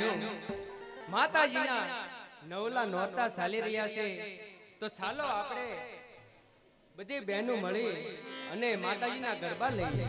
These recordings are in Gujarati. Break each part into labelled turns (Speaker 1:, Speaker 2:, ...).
Speaker 1: બહેનું માતાજીના નવલા નોરતા ચાલી રહ્યા છે. તો ચાલો આપણે બધી બહેનો મળી અને માતાજીના ગરબા લઈએ.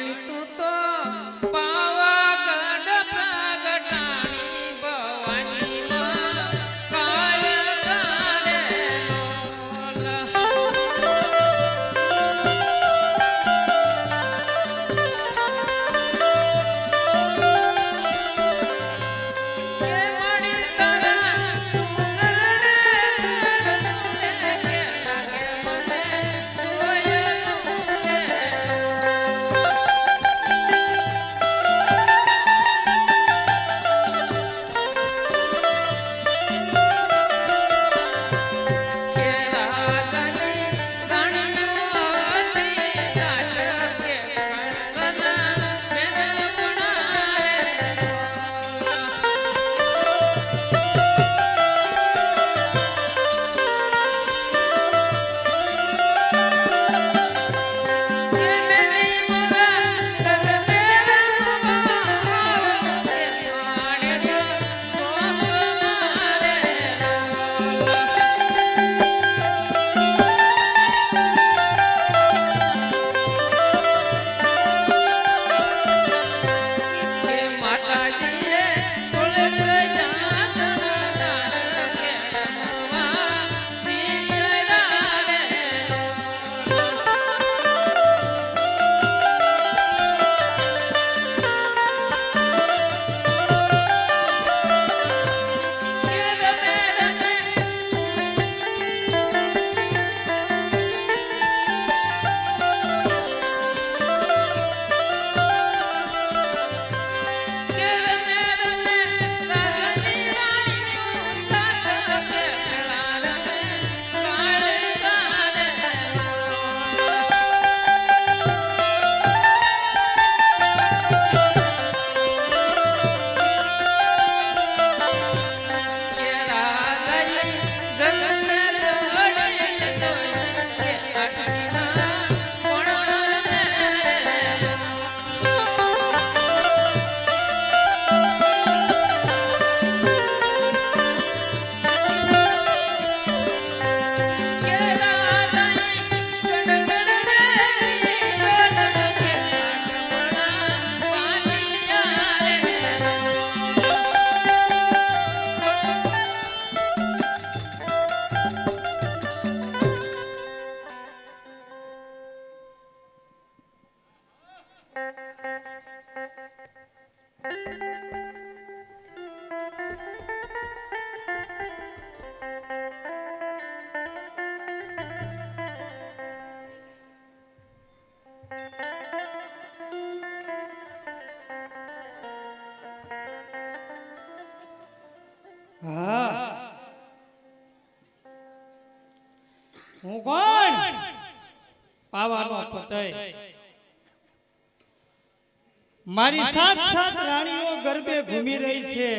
Speaker 2: મારી
Speaker 3: સાત સાત રાણીઓ ગર્ભે ઘૂમી રહી છે.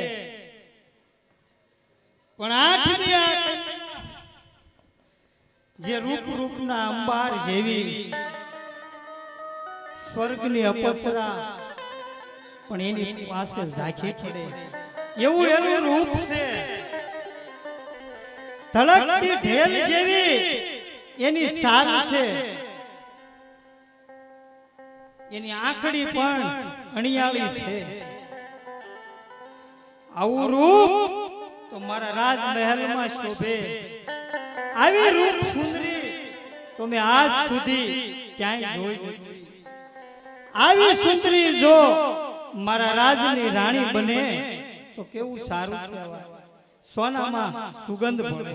Speaker 3: પણ આઠમી જે રૂપ રૂપના અંબાર જેવી સ્વર્ગની અપસરા પણ એની પાસે ઝાંખી પડે. એવું એનું રૂપ છે. ધડકતી ઢેલ જેવી એની સાર છે. એની આંખડી પણ અણિયાળી છે. આવું રૂપ તો મારા રાજમહેલમાં શોભે. આવી રૂપ સુંદરી તો મેં આજ સુધી ક્યાંય જોઈ નથી. આવી સુંદરી જો મારા રાજની રાણી બને તો કેવું સારું કહેવાય. સોનામાં સુગંધ ભળે.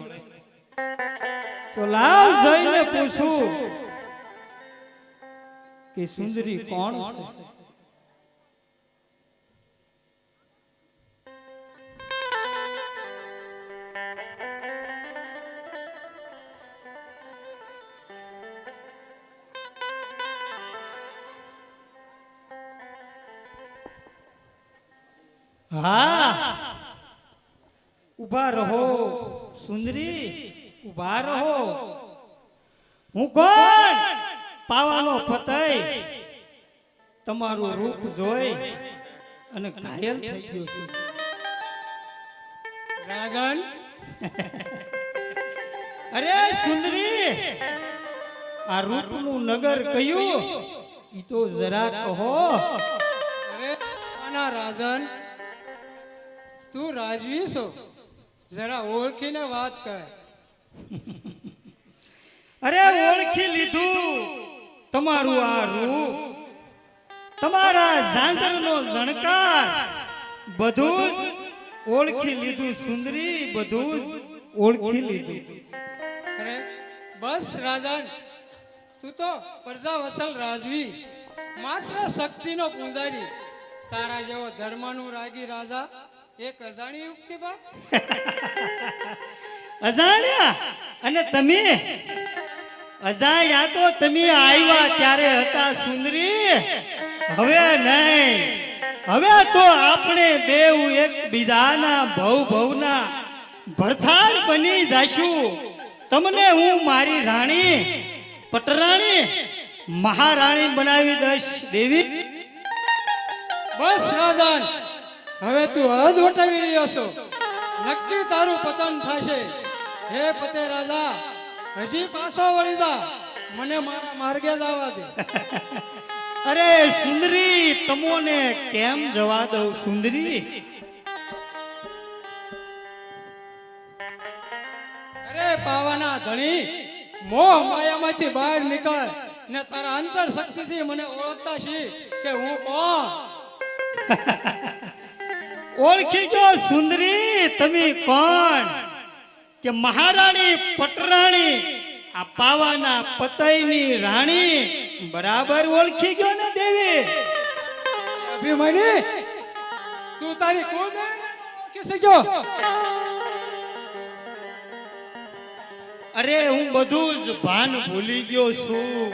Speaker 3: તો લાવ જઈને પૂછું કે સુંદરી કોણ ઊભા રહો. સુંદરી ઊભા રહો. હું કોણ? પાવાનો ફતય. તમારું રૂપ જોઈ અને ઘાયલ થઈ ગયો છું.
Speaker 2: રાજન
Speaker 3: અરે સુંદરી આ રૂપનું નગર કયું? ઈ તો જરા કહો.
Speaker 2: અરે આના રાજન તું રાજવી છો? જરા ઓળખીને વાત કર.
Speaker 3: અરે ઓળખી લીધું. તમારું આ રૂપ તમારા ઝાંઝરનો ઝણકાર બધું જ ઓળખી લીધું સુંદરી બધું જ ઓળખી લીધું.
Speaker 2: અરે બસ રાજન તું તો પ્રજા વસલ રાજવી માત્ર શક્તિનો પૂજારી. તારા જેવો ધર્મનું રાગી રાજા એક અજાણી યુક્તિ બા.
Speaker 3: અજાણ્યા? અને તમે? અજાણ્યા તો તમે આવ્યા ત્યારે હતા સુંદરી. હવે નહીં. હવે તો આપણે બેઉ એક બીજાના ભવ ભવના ભરથાર બની જાશું. તમને હું મારી રાણી, પટરાણી, મહારાણી બનાવી દઈશ, દેવી.
Speaker 2: બસ રાજન હવે તું હદ વટાવી રહ્યો છો. નક્કી તારું પતન થશે. હે પતે રાજા હજી પાછો વળી મને મારા માર્ગે લાવવા દે.
Speaker 3: અરે સુંદરી તમોને કેમ જવા દઉં સુંદરી?
Speaker 2: અરે પાવાના ધણી મોહ માયામાંથી બહાર નીકળ ને તારા અંતર શક્તિથી મને ઓળખતા છી કે હું કોણ?
Speaker 3: ઓળખી ગયો સુંદરી તમે કોણ? કે મહારાણી પટરાણી આ પાવાના પતઈની રાણી બરાબર ઓળખી ગયો ને દેવી?
Speaker 2: અભિમાની તું તારી કોણ કે શક્યો?
Speaker 3: અરે હું બધું જ ભાન ભૂલી ગયો છું.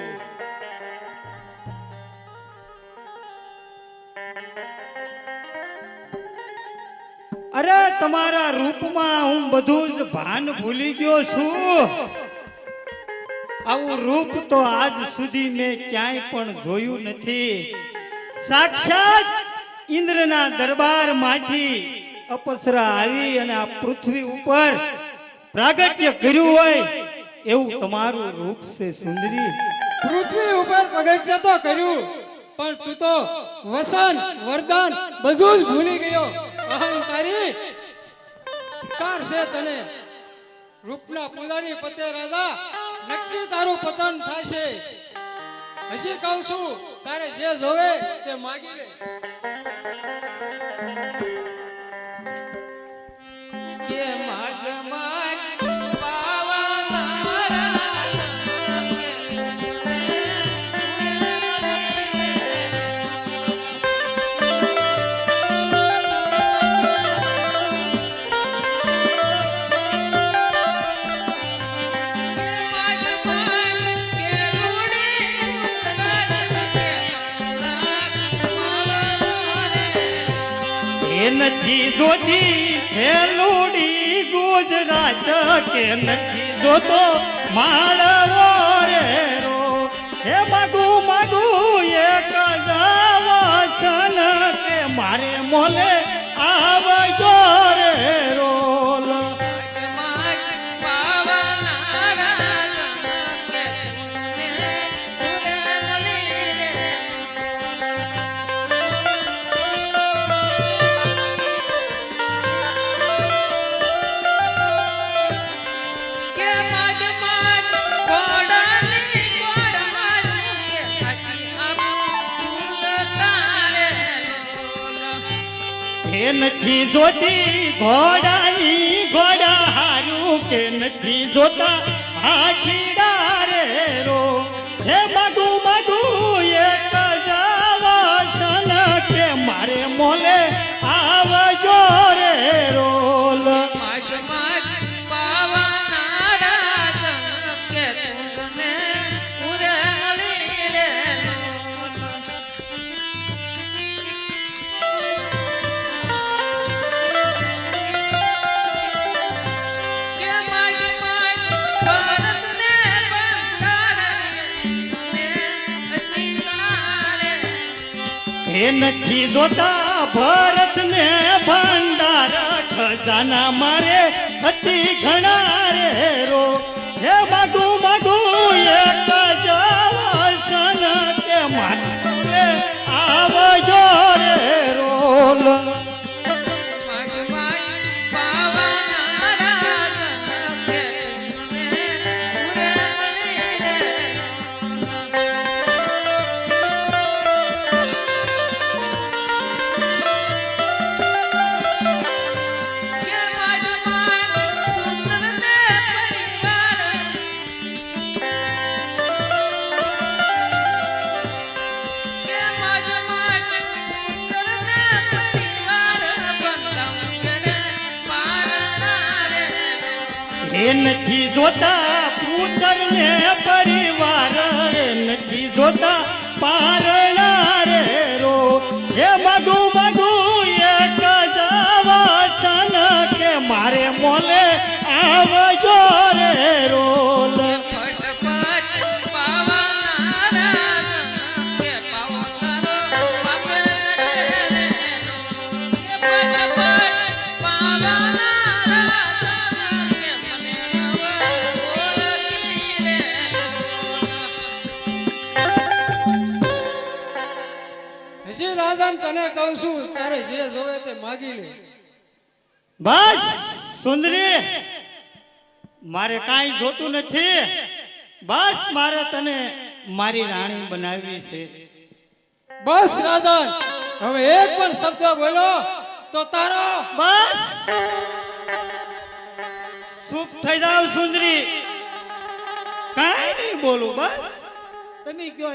Speaker 3: તમારા રૂપમાં હું બધું જ ભાન ભૂલી ગયો છું. આવું રૂપ તો આજ સુધી મેં ક્યાંય પણ જોયું નથી. સાક્ષાત ઇન્દ્રના દરબારમાંથી અપસરા આવી અને આ પૃથ્વી ઉપર પ્રાગટ્ય કર્યું હોય એવું તમારું રૂપ છે સુંદરી.
Speaker 2: પૃથ્વી ઉપર પગથિયા તો કર્યું, પણ તું તો વસન, વરદાન બધું જ ભૂલી ગયો. અહંકારી ધિક્કાર છે તને? રૂપના પુજારી પતે રાજા, નક્કી તારું પતન થશે હજી કહું છું, તારે જે જોવે તે માગી લે.
Speaker 3: એ નથી જોતી હેલુડી ગુજરાત કે નથી જોતો? માળવો રે રો હે મગુ મગુ એક જાવસન કે મારે મોલે નથી જોતી ઘોડાની ઘોડા હારું કે નથી જોતા? હાથીડા રે રો હે મગુ એ નથી જોતા. ભરત ને ભંડારા ખજાના મારે અતિ ઘણા રે રો હે મગુ માગી
Speaker 2: લે.
Speaker 3: બસ સુંદરી મારે કાંઈ જોતું નથી. બસ મારે તને મારી રાણી બનાવી છે.
Speaker 2: બસ રાધન હવે એક પણ શબ્દ બોલો તો તારો.
Speaker 3: બસ. ચૂપ થઈ જાવ સુંદરી. કાંઈ નહીં બોલું બસ. તમે કયો